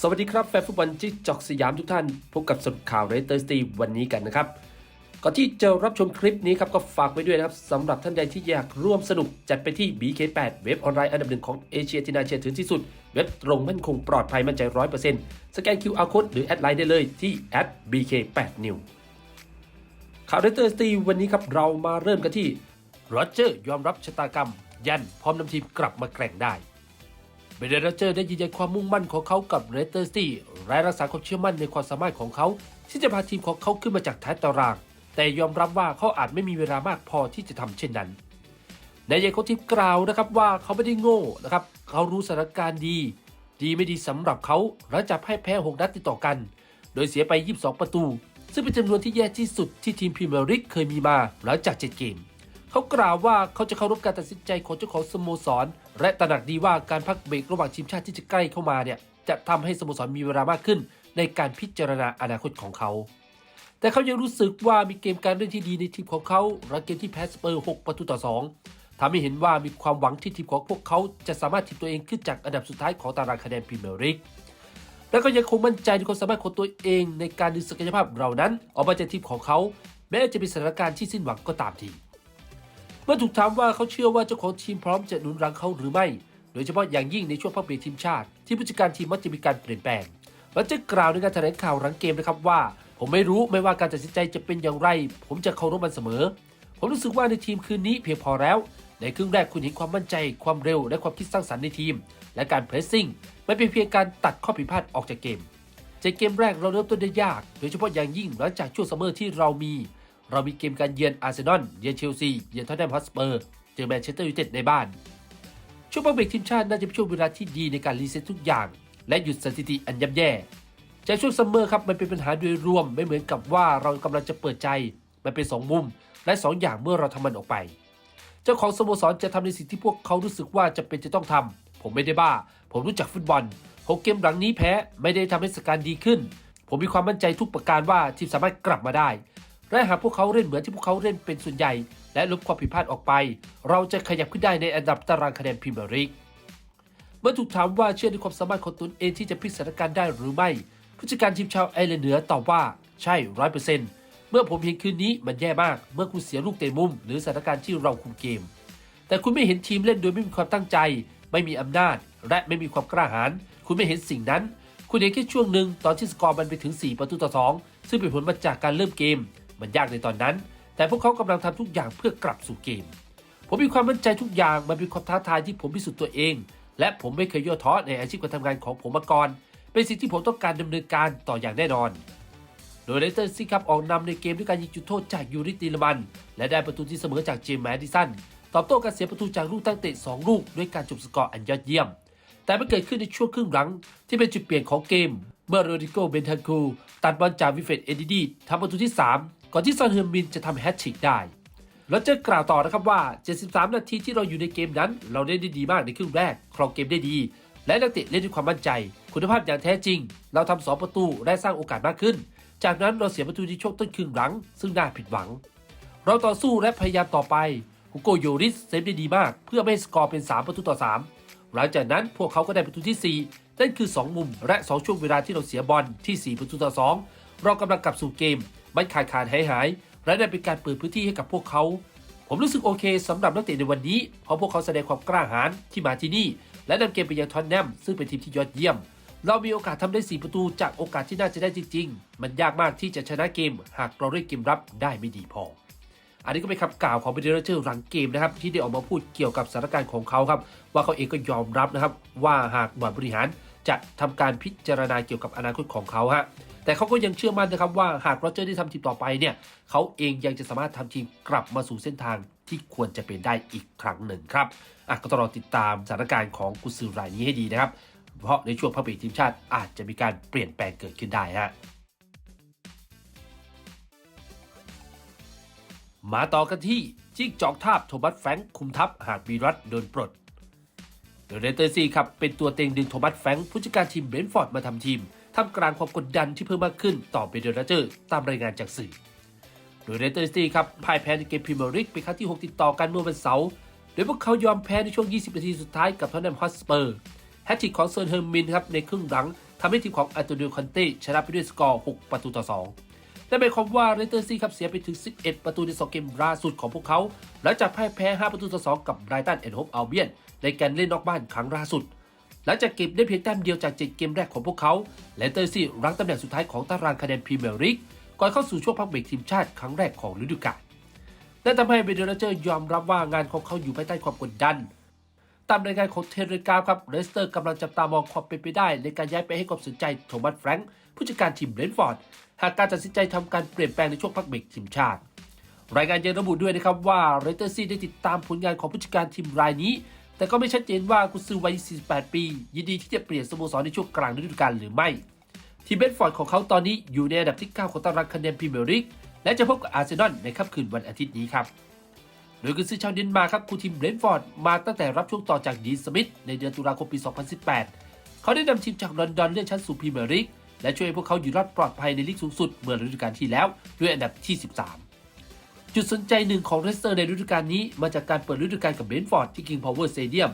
สวัสดีครับแฟนฟุตบอลจิ๊กจอกสยามทุกท่าน พบกับสรุปข่าวเรเตอร์สตีวันนี้กันนะครับ ก่อนที่จะรับชมคลิปนี้ครับก็ฝากไว้ด้วยนะครับสำหรับท่านใดที่อยากร่วมสนุกจัดไปที่ BK8 เว็บออนไลน์อันดับหนึ่งของเอเชียที่น่าเชื่อถือที่สุด เว็บตรงมั่นคงปลอดภัยมั่นใจ100%สแกน QR Code หรือแอดไลน์ได้เลยที่ @bk8new ข่าวเรเตอร์สตีวันนี้ครับเรามาเริ่มกันที่โรเจอร์ยอมรับชะตากรรม ยันพร้อมนำทีมกลับมาแกร่งได้ เบเดอร์เจอร์ได้ยืนยันความมุ่งมั่นของเขากับเรเตอร์สตีและรักษาความเชื่อมั่นในความสามารถของเขา ที่จะพาทีมของเขาขึ้นมาจากท้ายตาราง แต่ยอมรับว่าเขาอาจไม่มีเวลามากพอที่จะทำเช่นนั้นนายเยโคทิปกล่าวนะครับว่าเขาไม่ได้โง่นะครับเขารู้สถานการณ์ดี ดีไม่ดีสำหรับเขาหลังจากพ่ายแพ้6นัดติดต่อกัน โดยเสียไป 22 ประตู ซึ่งเป็นจำนวนที่แย่ที่สุดที่ทีมพรีเมียร์ลีกเคยมีมาหลังจาก 7 เกม เขากล่าวว่าเขาจะเคารพการตัดสินใจของเจ้าของสโมสร และตระหนักดีว่าการพักเบรกระหว่างทีมชาติที่จะใกล้เข้ามาเนี่ยจะทำให้สโมสรมีเวลามากขึ้น ในการพิจารณาอนาคตของเขา แต่เขายังรู้สึกว่ามีเกมการเล่นที่ดีในทีมของเขาหลังเกมที่แพ้สเปอร์ 6 ประตูต่อ 2ทำให้เห็นว่ามีความหวังที่ทีมของพวกเขาจะสามารถทีมตัวเองขึ้นจากอันดับสุดท้ายของตารางคะแนนพรีเมียร์ลีกและก็ยังคงมั่นใจในความสามารถของตัวเองในการดึงศักยภาพเหล่านั้น ออกมาจากทีมของเขา แม้จะเป็นสถานการณ์ที่สิ้นหวังก็ตามที เมื่อถูกถามว่าเขาเชื่อว่าเจ้าของทีมพร้อมจะหนุนรังเขาหรือไม่ โดยเฉพาะอย่างยิ่งในช่วงพักเบรกทีมชาติ ที่ผู้จัดการทีมมักจะมีการเปลี่ยนแปลงและจะกล่าวในการแถลงข่าวหลังเกมนะครับว่า ผมไม่รู้ไม่ว่าการตัดสินใจจะเป็นอย่างไร ผมจะเคารพมันเสมอ ผมรู้สึกว่าในทีมคืนนี้เพียงพอแล้ว ในครึ่งแรกคุณเห็นความมั่นใจ ความเร็วและความคิดสร้างสรรค์ในทีม และการเพรสซิ่งไม่เป็นเพียงการตัดข้อผิดพลาดออกจากเกมจากเกมแรกเราเริ่มต้นได้ยาก โดยเฉพาะอย่างยิ่งหลังจากช่วงซัมเมอร์ที่เรามี เรามีเกมการเยือนอาร์เซนอล เยือนเชลซี เยือนท็อตแนมฮอตสเปอร์ เจอแมนเชสเตอร์ยูไนเต็ดในบ้าน ช่วงพักเบรกทีมชาติน่าจะเป็นช่วงเวลาที่ดีในการรีเซ็ตทุกอย่าง และหยุดสถิติอันย่ำแย่จากช่วงซัมเมอร์ครับมันเป็นปัญหาโดยรวมไม่เหมือนกับว่าเรากำลังจะเปิดใจ มันเป็นสองมุม และสองอย่างเมื่อเราทำมันออกไป เจ้าของสโมสรจะทำในสิ่งที่พวกเขารู้สึกว่าจะเป็นจะต้องทำผมไม่ได้บ้า ผมรู้จักฟุตบอลหกเกมหลังนี้แพ้ไม่ได้ทำให้สถานการณ์ดีขึ้น ผมมีความมั่นใจทุกประการว่าทีมสามารถกลับมาได้ และหากพวกเขาเล่นเหมือนที่พวกเขาเล่นเป็นส่วนใหญ่ และลบความผิดพลาดออกไป เราจะขยับขึ้นได้ในอันดับตารางคะแนนพรีเมียร์ลีกเมื่อถูกถามว่าเชื่อในความสามารถของตนเองที่จะพลิกสถานการณ์ได้หรือไม่ผู้จัดการทีมชาวไอร์แลนด์เหนือตอบว่าใช่ร้อยเปอร์เซ็นต์เมื่อผมเห็นคืนนี้มันแย่มาก เมื่อคุณเสียลูกเตะมุม หรือสถานการณ์ที่เราคุมเกม แต่คุณไม่เห็นทีมเล่นโดยไม่มีความตั้งใจ ไม่มีอำนาจ และไม่มีความกล้าหาญคุณไม่เห็นสิ่งนั้น คุณเห็นแค่ช่วงหนึ่งตอนที่สกอร์มันไปถึง 4 ประตูต่อ 2 ซึ่งเป็นผลมาจากการเริ่มเกม มันยากในตอนนั้น แต่พวกเขากำลังทำทุกอย่างเพื่อกลับสู่เกม ผมมีความมั่นใจทุกอย่างมันเป็นความท้าทายที่ผมพิสูจน์ตัวเอง และผมไม่เคยย่อท้อในอาชีพการทำงานของผมมาก่อน เป็นสิ่งที่ผมต้องการดำเนินการต่ออย่างแน่นอน โดยเลสเตอร์ซีครับออกนำในเกมด้วยการยิงจุดโทษจากยูริตีลมันและได้ประตูที่เสมอจากเจมส์แมดิสันตอบโต้การเสียประตูจากลูกตั้งเตะ2ลูกด้วยการจบสกอร์อันยอดเยี่ยม แต่มันเกิดขึ้นในช่วงครึ่งหลังที่เป็นจุดเปลี่ยนของเกม เมื่อโรดิโกเบนทันคูตัดบอลจากวิเฟตเอดิดีทำประตูที่ 3 ก่อนที่ซอนเฮอร์มินจะทำแฮตทริกได้โรเจอร์กล่าวต่อนะครับว่า 73 นาทีที่เราอยู่ในเกมนั้น เราเล่นได้ดีมากในครึ่งแรก ครองเกมได้ดี และนักเตะเล่นด้วยความมั่นใจ คุณภาพอย่างแท้จริง เราทำสองประตูและสร้างโอกาสมากขึ้น จากนั้นเราเสียประตูในช่วงต้นครึ่งหลัง ซึ่งน่าผิดหวัง เราต่อสู้และพยายามต่อไปฮุโกโยริสเซฟได้ดีมาก เพื่อไม่ให้สกอร์เป็น 3 ประตูต่อ 3 หลังจากนั้นพวกเขาก็ได้ประตูที่ 4 นั่นคือ 2 มุมและ 2 ช่วงเวลาที่เราเสียบอลที่4ประตูต่อ 2 เรากำลังกลับสู่เกม ไม่ขาดขาดหายหาย และได้เป็นการเปิดพื้นที่ให้กับพวกเขา ผมรู้สึกโอเคสำหรับนักเตะในวันนี้ เพราะพวกเขาแสดงความกล้าหาญที่มาที่นี่ และนำเกมไปยังทอนแนมซึ่งเป็นทีมที่ยอดเยี่ยม เรามีโอกาสทำได้ 4 ประตูจากโอกาสที่น่าจะได้จริง ๆ มันยากมากที่จะชนะเกม หากเราเล่นเกมรับได้ไม่ดีพออันนี้ก็เป็นคำกล่าวของเบเดอร์เจอร์หลังเกมนะครับที่ได้ออกมาพูดเกี่ยวกับสถานการณ์ของเขาครับว่าเขาเองก็ยอมรับนะครับว่าหากบอร์ดบริหาร จะทำการพิจารณาเกี่ยวกับอนาคตของเขาฮะแต่เขาก็ยังเชื่อมั่นนะครับว่าหากโรเจอร์ได้ทำทีมต่อไปเนี่ยเขาเองยังจะสามารถทำทีมกลับมาสู่เส้นทางที่ควรจะเป็นได้อีกครั้งหนึ่งครับอะก็ต้องรอติดตามสถานการณ์ของกุซือรายนี้ให้ดีนะครับ เพราะในช่วงพักเบรกทีมชาติอาจจะมีการเปลี่ยนแปลงเกิดขึ้นได้ฮะมาต่อกันที่จิ้งจอกทาบโทมัสแฟงคุมทัพหากบีรัตโดนปลด โดยเรเตอร์ซีครับเป็นตัวเต็งดึงโทมัสแฟงผู้จัดการทีมเบรนฟอร์ดมาทำทีมท่ามกลางความกดดันที่เพิ่มมากขึ้นต่อเบเดอร์เจอร์ตามรายงานจากสื่อ โดยเรเตอร์ซีครับพ่ายแพ้ในเกมพรีเมียร์ลีกเป็นครั้งที่ 6 ติดต่อกันเมื่อวันเสาร์โดยพวกเขายอมแพ้ในช่วง 20 นาทีสุดท้ายกับทอตแนมฮอสเปอร์แฮตทริกของเซิร์เฮอร์มินครับในครึ่งหลังทำให้ทีมของอันโตนิโอคอนเต้ชนะไปด้วยสกอร์ 6 ประตูต่อ 2 นั่นหมายความว่าเรเตอร์ซีครับเสียไปถึง 11 ประตูใน 2 เกมล่าสุดของพวกเขา หลังจากพ่ายแพ้ 5 ประตูต่อ 2 กับไบรตันแอนด์โฮปอัลเบียนในการเล่นนอกบ้านครั้งล่าสุด หลังจากเก็บได้เพียงแต้มเดียวจาก 7 เกมแรกของพวกเขาเลสเตอร์ซีรั้งตำแหน่งสุดท้ายของตารางคะแนนพรีเมียร์ลีกก่อนเข้าสู่ช่วงพักเบรกทีมชาติครั้งแรกของฤดูกาลนั่นทำให้เบเดอร์เจอร์ยอมรับว่างานของเขาอยู่ภายใต้ความกดดันตามรายงานของเทเลกราฟครับเรสเตอร์กำลังจับตามองความเป็นไปได้ ในการย้ายไปให้ความสนใจโทมัสแฟรงค์ ผู้จัดการทีมเบรนฟอร์ดหากการตัดสินใจทำการเปลี่ยนแปลงในช่วงพักเบรกทีมชาติ รายงานยังระบุด้วยนะครับว่าเรเตอร์ซีได้ติดตามผลงานของผู้จัดการทีมรายนี้ แต่ก็ไม่ชัดเจนว่ากุซือวัย 48 ปี ยินดีที่จะเปลี่ยนสโมสรในช่วงกลางฤดูกาลหรือไม่ทีมเบรนฟอร์ดของเขาตอนนี้อยู่ในอันดับที่ 9 ของตารางคะแนนพรีเมียร์ลีกและจะพบกับอาร์เซนอลในค่ำคืนวันอาทิตย์นี้ครับ โดยกุนซือชาวเดนมาร์กครับคุมทีมเบรนฟอร์ดมาตั้งแต่รับช่วงต่อจากดีนสมิธในเดือนตุลาคมปี 2018 เขาได้นำทีมจากลอนดอนเลื่อนชั้นสู่พรีเมียร์ลีก และช่วยให้พวกเขาอยู่รอดปลอดภัยในลีกสูงสุดเมื่อฤดูกาลที่แล้วด้วยอันดับที่ 13 จุดสนใจหนึ่งของเรสเตอร์ในฤดูกาลนี้มาจากการเปิดฤดูกาลกับเบนฟอร์ดที่ King Power Stadium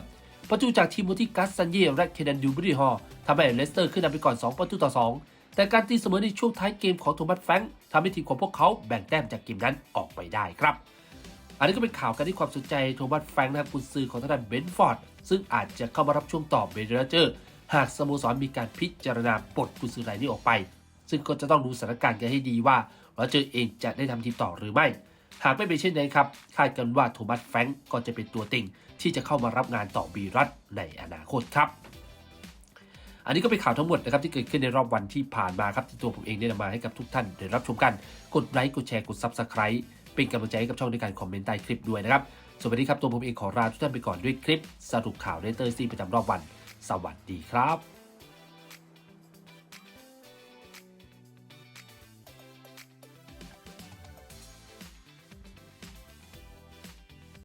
ประตูจากทีมมูที่กัสซันเย่และเคนันดูบรีฮอทำให้เลสเตอร์ขึ้นนำไปก่อน 2 ประตูต่อ 2 แต่การตีเสมอในช่วงท้ายเกมของโทมัสแฟงทำให้ทีมของพวกเขาแบ่งแต้มจากเกมนั้นออกไปได้ครับ อันนี้ก็เป็นข่าวกันที่ความสนใจโทมัสแฟงนะครับกุนซือของทางด้านเบนฟอร์ดซึ่งอาจจะเข้ามารับช่วงต่อเบรเจอร์ หากสโมสรมีการพิจารณาปลดกุนซือรายนี้ออกไป ซึ่งก็จะต้องดูสถานการณ์กันให้ดีว่าโรเจอร์เองจะได้ทำทีมต่อหรือไม่ หากไม่เป็นเช่นนั้นครับคาดกันว่าโทมัสแฟรงค์ก็จะเป็นตัวต็งที่จะเข้ามารับงานต่อบีรัตในอนาคตครับ อันนี้ก็เป็นข่าวทั้งหมดนะครับที่เกิดขึ้นในรอบวันที่ผ่านมาครับที่ตัวผมเองได้นำมาให้กับทุกท่านได้รับชมกัน กดไลค์กดแชร์กด Subscribe เป็นกำลังใจให้กับช่องในการคอมเมนต์ใต้คลิปด้วยนะครับสวัสดีครับตัวผมเองขอลาทุกท่านไปก่อนด้วยคลิปสรุปข่าวเรเตอร์ซีประจำรอบวัน สวัสดีครับ